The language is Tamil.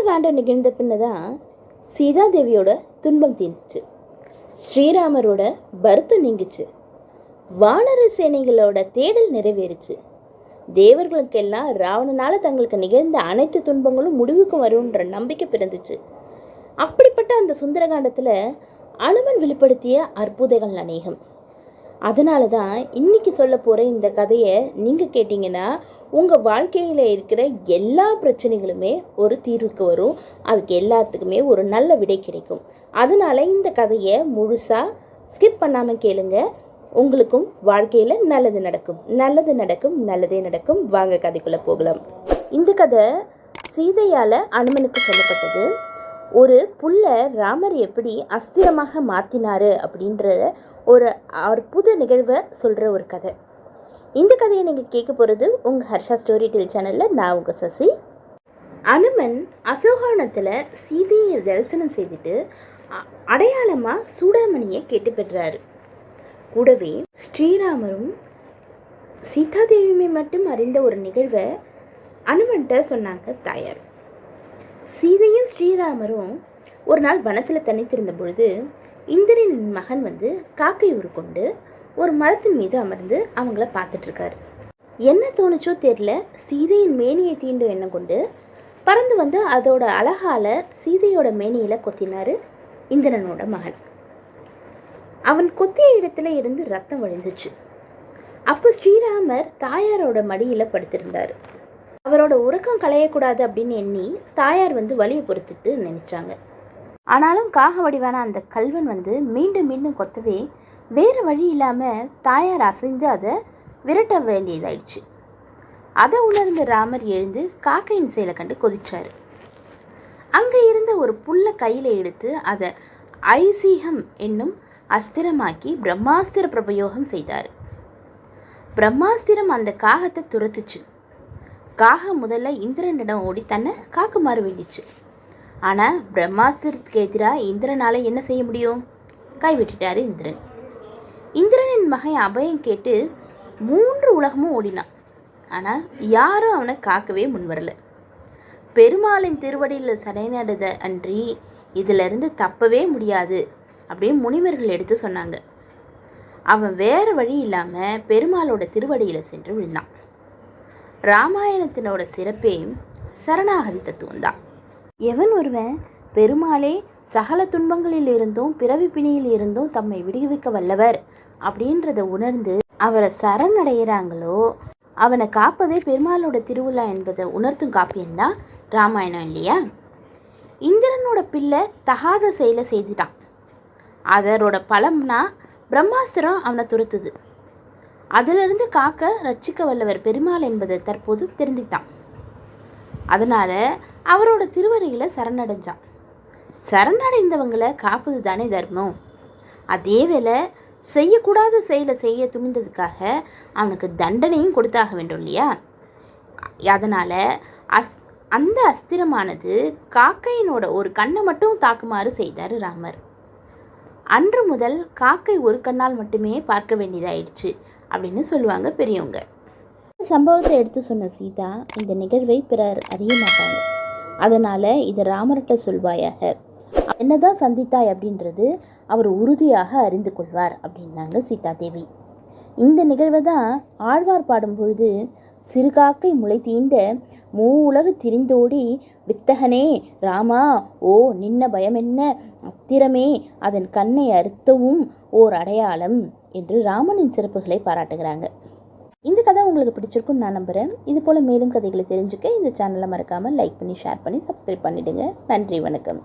சுந்தரகாண்டம் நிகழ்ந்த பின்னதான் சீதாதேவியோட துன்பம் தீர்ந்துச்சு. ஸ்ரீராமரோட வருத்தம் நீங்குச்சு. வானர சேனைகளோட தேடல் நிறைவேறுச்சு. தேவர்களுக்கெல்லாம் ராவணனால் தங்களுக்கு நிகழ்ந்த அனைத்து துன்பங்களும் முடிவுக்கு வரும்ன்ற நம்பிக்கை பிறந்துச்சு. அப்படிப்பட்ட அந்த சுந்தரகாண்டத்தில் அனுமன் வெளிப்படுத்திய அற்புதங்கள் அநேகம். அதனால தான் இன்னைக்கு சொல்ல போகிற இந்த கதையை நீங்கள் கேட்டிங்கன்னா உங்கள் வாழ்க்கையில் இருக்கிற எல்லா பிரச்சனைகளுமே ஒரு தீர்வுக்கு வரும். அதுக்கு எல்லாத்துக்குமே ஒரு நல்ல விடை கிடைக்கும். அதனால இந்த கதையை முழுசாக ஸ்கிப் பண்ணாமல் கேளுங்க. உங்களுக்கும் வாழ்க்கையில் நல்லது நடக்கும். நல்லது நடக்கும் நல்லதே நடக்கும். வாங்க கதைக்குள்ளே போகலாம். இந்த கதை சீதையால் அனுமனுக்கு சொல்லப்பட்டது. ஒரு புள்ள ராமர் எப்படி அஸ்திரமாக மாற்றினார் அப்படின்ற ஒரு அற்புத நிகழ்வை சொல்கிற ஒரு கதை. இந்த கதையை நீங்கள் கேட்க போகிறது உங்கள் ஹர்ஷா ஸ்டோரி டெல் சேனலில் நான் உங்கள் சசி. அனுமன் அசோகானத்தில் சீதையை தரிசனம் செய்துட்டு அ- சூடாமணியை கேட்டு பெற்றாரு. கூடவே ஸ்ரீராமரும் சீதாதேவியுமே மட்டும் அறிந்த ஒரு நிகழ்வை அனுமன்ட்ட சொன்னாங்க தாயார். சீதையும் ஸ்ரீராமரும் ஒரு நாள் வனத்தில் தனித்திருந்த பொழுது இந்திரனின் மகன் வந்து காக்கை உருக்கொண்டு ஒரு மரத்தின் மீது அமர்ந்து அவங்கள பார்த்துட்டு இருக்காரு என்ன தோணுச்சோ தெரில சீதையின் மேனியை தீண்டும் எண்ணம் கொண்டு பறந்து வந்து அதோட அழகால சீதையோட மேனியில கொத்தினாரு இந்திரனோட மகன். அவன் கொத்திய இடத்துல இருந்து ரத்தம் வழிந்துச்சு அப்போ ஸ்ரீராமர் தாயாரோட மடியில் படுத்திருந்தார். அவரோட உறக்கம் களையக்கூடாது அப்படின்னு எண்ணி தாயார் வந்து வலியை பொறுத்துட்டு நினைச்சாங்க. ஆனாலும் காக வடிவான அந்த கல்வன் வந்து மீண்டும் மீண்டும் கொத்தவே வேறு வழி இல்லாமல் தாயார் அசைந்து அதை விரட்ட வேண்டியதாயிடுச்சு. அதை உணர்ந்த ராமர் எழுந்து காக்கையின் செயலை கண்டு கொதிச்சார். அங்கே இருந்த ஒரு புல்லை கையில் எடுத்து அதை ஐசீகம் என்னும் அஸ்திரமாக்கி பிரம்மாஸ்திர பிரபயோகம் செய்தார். பிரம்மாஸ்திரம் அந்த காகத்தை துரத்துச்சு. காகம் முதல்ல இந்திரனிடம் ஓடி தன்னை காக்குமாறு வேண்டிச்சு. ஆனால் பிரம்மாஸ்திரத்துக்கு எதிராக இந்திரனால் என்ன செய்ய முடியும்? கைவிட்டுட்டார் இந்திரன். இந்திரனின் மகன் அபயம் கேட்டு மூன்று உலகமும் ஓடினான். ஆனால் யாரும் அவனை காக்கவே முன்வரலை. பெருமாளின் திருவடியில் சடைநடுத அன்றி இதிலிருந்து தப்பவே முடியாது அப்படின்னு முனிவர்கள் எடுத்து சொன்னாங்க. அவன் வேறு வழி இல்லாமல் பெருமாளோட திருவடியில் சென்று விழுந்தான். ராமாயணத்தினோட சிறப்பே சரணாகதி தத்துவம் தான் எவன் ஒருவன் பெருமாளே சகல துன்பங்களில் இருந்தும் பிறவி பிணியில் இருந்தும் தம்மை விடுவிக்க வல்லவர். அப்படின்றத உணர்ந்து அவரை சரணடைகிறாங்களோ அவனை காப்பதே பெருமாளோட திருவிழா என்பதை உணர்த்தும் காப்பியம்தான் ராமாயணம் இல்லையா? இந்திரனோட பிள்ளை தகாத செயலை செய்துட்டான். அதனோட பலம்னா பிரம்மாஸ்திரம் அவனை துரத்துது. அதிலிருந்து காக்க ரட்சிக்க வல்லவர் பெருமாள் என்பதை தற்போது தெரிஞ்சுக்கிட்டான். அதனால் அவரோட திருவடியில் சரணடைஞ்சான். சரணடைந்தவங்களை காப்பது தானே தர்மம். அதே வேளை செய்யக்கூடாத செயலை செய்ய துணிந்ததுக்காக அவனுக்கு தண்டனையும் கொடுத்தாக வேண்டும் இல்லையா? அதனால் அஸ் அந்த அஸ்திரமானது காக்கையினோட ஒரு கண்ணை மட்டும் தாக்குமாறு செய்தார் ராமர். அன்று முதல் காக்கை ஒரு கண்ணால் மட்டுமே பார்க்க வேண்டியதாயிடுச்சு அப்படின்னு சொல்லுவாங்க பெரியவங்க. சம்பவத்தை எடுத்து சொன்ன சீதா இந்த நிகழ்வை பிறர் அறிய மாட்டாங்க. அதனால் இதை ராமர்கிட்ட சொல்வாயாக என்னதான் சந்தித்தாய் அப்படின்றது அவர் உறுதியாக அறிந்து கொள்வார் அப்படின்னாங்க சீதா தேவி இந்த நிகழ்வை தான் ஆழ்வார் பாடும் பொழுது சிறுகாக்கை முளை தீண்ட மூ உலகு திரிந்தோடி வித்தகனே ராமா ஓ நின்ன பயமென்ன அத்திரமே அதன் கண்ணை அறுத்தவும் ஓர் அடையாளம் என்று ராமனின் சிறப்புகளை பாராட்டுகிறாங்க. இந்த கதை உங்களுக்கு பிடிச்சிருக்குன்னு நான் நம்புகிறேன் இது போல் மேலும் கதைகளை தெரிஞ்சுக்க இந்த சேனலை மறக்காமல் லைக் பண்ணி ஷேர் பண்ணி சப்ஸ்கிரைப் பண்ணிவிடுங்க நன்றி வணக்கம்.